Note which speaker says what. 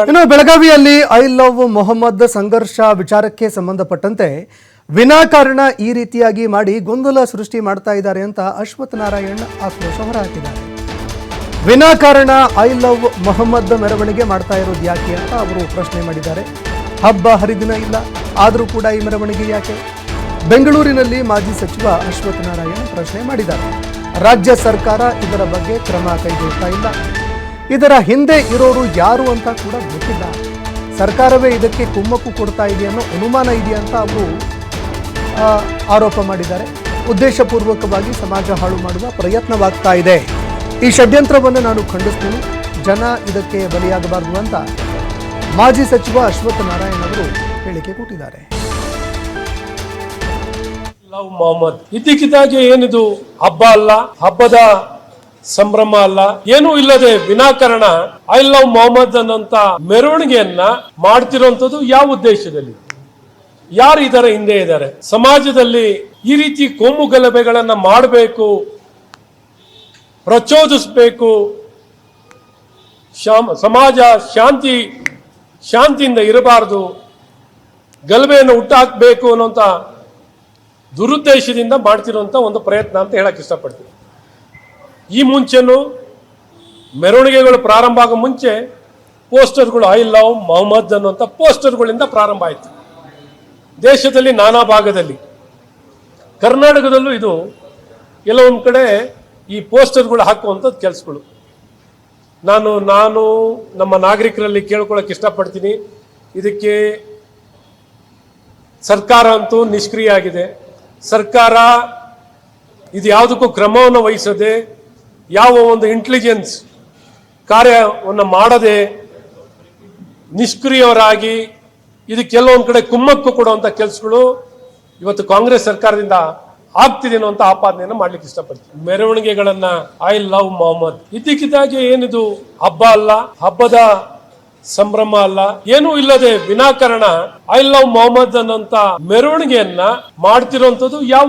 Speaker 1: ಇನ್ನು ಬೆಳಗಾವಿಯಲ್ಲಿ I love Mohammed ಸಂಘರ್ಷ ವಿಚಾರಕ್ಕೆ ಸಂಬಂಧಪಟ್ಟಂತೆ ವಿನಾಕಾರಣ ಈ ರೀತಿಯಾಗಿ ಮಾಡಿ ಗೊಂದಲ ಸೃಷ್ಟಿ ಮಾಡ್ತಾ ಇದ್ದಾರೆ ಅಂತ ಅಶ್ವಥ್ ನಾರಾಯಣ್ ಆಕ್ರೋಶ ಹೊರಹಾಕಿದ್ದಾರೆ. ವಿನಾಕಾರಣ ಐ ಲವ್ ಮೊಹಮ್ಮದ್ ಮೆರವಣಿಗೆ ಮಾಡ್ತಾ ಇರೋದು ಯಾಕೆ ಅಂತ ಅವರು ಪ್ರಶ್ನೆ ಮಾಡಿದ್ದಾರೆ. ಹಬ್ಬ ಹರಿದಿನ ಇಲ್ಲ, ಆದರೂ ಕೂಡ ಈ ಮೆರವಣಿಗೆ ಯಾಕೆ? ಬೆಂಗಳೂರಿನಲ್ಲಿ ಮಾಜಿ ಸಚಿವ ಅಶ್ವಥ್ ನಾರಾಯಣ್ ಪ್ರಶ್ನೆ ಮಾಡಿದ್ದಾರೆ. ರಾಜ್ಯ ಸರ್ಕಾರ ಇದರ ಬಗ್ಗೆ ಕ್ರಮ ಕೈಗೊಳ್ತಾ ಇಲ್ಲ. ಇದರ ಹಿಂದೆ ಇರೋರು ಯಾರು ಅಂತ ಕೂಡ ಗೊತ್ತಿಲ್ಲ. ಸರ್ಕಾರವೇ ಇದಕ್ಕೆ ಕುಮ್ಮಕ್ಕು ಕೊಡ್ತಾ ಇದೆ ಅನ್ನೋ ಅನುಮಾನ ಇದೆಯಾ ಅಂತ ಅವರು ಆರೋಪ ಮಾಡಿದ್ದಾರೆ. ಉದ್ದೇಶಪೂರ್ವಕವಾಗಿ ಸಮಾಜ ಹಾಳು ಮಾಡುವ ಪ್ರಯತ್ನವಾಗ್ತಾ ಇದೆ. ಈ ಷಡ್ಯಂತ್ರವನ್ನು ನಾನು ಖಂಡಿಸ್ತೀನಿ. ಜನ ಇದಕ್ಕೆ ಬಲಿಯಾಗಬಾರದು ಅಂತ ಮಾಜಿ ಸಚಿವ ಅಶ್ವಥ್ ನಾರಾಯಣ್ ಅವರು ಹೇಳಿಕೆ ಕೊಟ್ಟಿದ್ದಾರೆ.
Speaker 2: ಲವ್ ಮೊಹಮ್ಮದ್. ಇದ್ದಕ್ಕಿದ್ದಾಗೆ ಏನಿದು ಹಬ್ಬ ಅಲ್ಲ, ಹಬ್ಬದ ಸಂಭ್ರಮ ಅಲ್ಲ, ಏನೂ ಇಲ್ಲದೆ ವಿನಾಕಾರಣ. ಐ ಲವ್ ಮೊಹಮ್ಮದ್ ಅನ್ನೋಂತ ಮೆರವಣಿಗೆಯನ್ನ ಮಾಡ್ತಿರೋಂಥದ್ದು ಯಾವ ಉದ್ದೇಶದಲ್ಲಿ? ಯಾರು ಇದರ ಹಿಂದೆ ಇದ್ದಾರೆ? ಸಮಾಜದಲ್ಲಿ ಈ ರೀತಿ ಕೋಮು ಗಲಭೆಗಳನ್ನ ಮಾಡಬೇಕು, ಪ್ರಚೋದಿಸಬೇಕು ಸಮಾಜ ಶಾಂತಿ, ಶಾಂತಿಯಿಂದ ಇರಬಾರದು, ಗಲಭೆಯನ್ನು ಹುಟ್ಟಾಕಬೇಕು ಅನ್ನೋಂಥ ದುರುದ್ದೇಶದಿಂದ ಮಾಡ್ತಿರೋಂಥ ಒಂದು ಪ್ರಯತ್ನ ಅಂತ ಹೇಳಕ್ ಇಷ್ಟಪಡ್ತೀನಿ. ಈ ಮುಂಚೆನೂ ಮೆರವಣಿಗೆಗಳು ಪ್ರಾರಂಭ ಆಗೋ ಮುಂಚೆ ಪೋಸ್ಟರ್ಗಳು, ಐ ಲವ್ ಮೊಹಮ್ಮದ್ ಅನ್ನುವಂಥ ಪೋಸ್ಟರ್ಗಳಿಂದ ಪ್ರಾರಂಭ ಆಯಿತು. ದೇಶದಲ್ಲಿ ನಾನಾ ಭಾಗದಲ್ಲಿ. ಕರ್ನಾಟಕದಲ್ಲೂ ಇದು ಕೆಲವೊಂದು ಕಡೆ ಈ ಪೋಸ್ಟರ್ಗಳು ಹಾಕುವಂಥದ್ದು ಕೆಲಸಗಳು. ನಾನು ನಾನು ನಮ್ಮ ನಾಗರಿಕರಲ್ಲಿ ಕೇಳ್ಕೊಳಕ್ಕೆ ಇಷ್ಟಪಡ್ತೀನಿ. ಇದಕ್ಕೆ ಸರ್ಕಾರ ಅಂತೂ ನಿಷ್ಕ್ರಿಯ ಆಗಿದೆ. ಸರ್ಕಾರ ಇದು ಯಾವುದಕ್ಕೂ ಕ್ರಮವನ್ನು ವಹಿಸದೆ ಯಾವ ಒಂದು ಇಂಟೆಲಿಜೆನ್ಸ್ ಕಾರ್ಯವನ್ನು ಮಾಡದೆ ನಿಷ್ಕ್ರಿಯವರಾಗಿ ಇದು ಕೆಲವೊಂದು ಕಡೆ ಕುಮ್ಮಕ್ಕು ಕೊಡುವಂಥ ಕೆಲಸಗಳು ಇವತ್ತು ಕಾಂಗ್ರೆಸ್ ಸರ್ಕಾರದಿಂದ ಆಗ್ತಿದೆ ಅನ್ನುವಂಥ ಆಪಾದನೆಯನ್ನು ಮಾಡ್ಲಿಕ್ಕೆ ಇಷ್ಟಪಡ್ತೀನಿ. ಮೆರವಣಿಗೆಗಳನ್ನ ಐ ಲವ್ ಮೊಹಮ್ಮದ್ ಇದ್ದಕ್ಕಿದ್ದಾಗೆ ಏನಿದು? ಹಬ್ಬ ಅಲ್ಲ, ಹಬ್ಬದ ಸಂಭ್ರಮ ಅಲ್ಲ, ಏನೂ ಇಲ್ಲದೆ ವಿನಾಕಾರಣ ಐ ಲವ್ ಮೊಹಮ್ಮದ್ ಅನ್ನೋಂತ ಮೆರವಣಿಗೆಯನ್ನ ಮಾಡ್ತಿರೋಂಥದ್ದು ಯಾವ